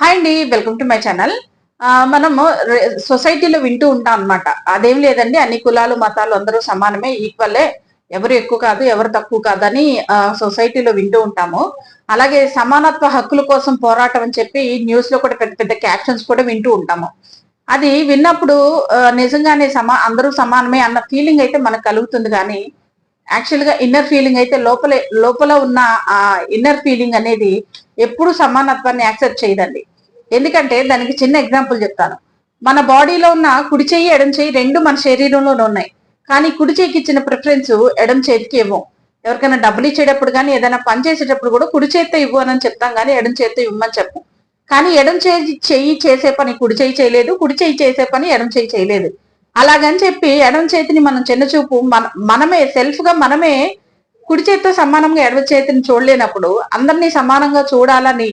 Hi అండి welcome to my channel మనము సొసైటీలో వింటూ ఉంటాం అన్నమాట. అదేం లేదండి అన్ని కులాలు మతాలు అందరూ సమానమే ఈక్వలే ఎవరు ఎక్కువ కాదు ఎవరు తక్కువ కాదని సొసైటీలో వింటూ ఉంటాము. అలాగే సమానత్వ హక్కుల కోసం పోరాటం అని చెప్పి న్యూస్లో కూడా పెద్ద పెద్ద క్యాప్షన్స్ కూడా వింటూ ఉంటాము. అది విన్నప్పుడు నిజంగానే సమా అందరూ సమానమే అన్న ఫీలింగ్ అయితే మనకు కలుగుతుంది కానీ యాక్చువల్గా ఇన్నర్ ఫీలింగ్ అయితే లోపలే లోపల ఉన్న ఆ ఇన్నర్ ఫీలింగ్ అనేది ఎప్పుడు సమానత్వాన్ని యాక్సెప్ట్ చేయదండి. ఎందుకంటే దానికి చిన్న ఎగ్జాంపుల్ చెప్తాను. మన బాడీలో ఉన్న కుడి చెయ్యి ఎడం చెయ్యి రెండు మన శరీరంలోనే ఉన్నాయి. కానీ కుడి చేయికి ఇచ్చిన ప్రిఫరెన్స్ ఎడం చేతికి ఇవ్వం. ఎవరికైనా డబ్బులు ఇచ్చేటప్పుడు కానీ ఏదైనా పని చేసేటప్పుడు కూడా కుడి చేతితో ఇవ్వు అని చెప్తాం కానీ ఎడం చేత్తో ఇవ్వమని చెప్పం. కానీ ఎడం చేయి చెయ్యి చేసే పని కుడి చేయి చేయలేదు కుడి చేయి చేసే పని ఎడం చేయి చేయలేదు. అలాగని చెప్పి ఎడమ చేతిని మనం చిన్న చూపు మన మనమే సెల్ఫ్గా మనమే కుడి చేతితో సమానంగా ఎడమ చేతిని చూడలేనప్పుడు అందరినీ సమానంగా చూడాలని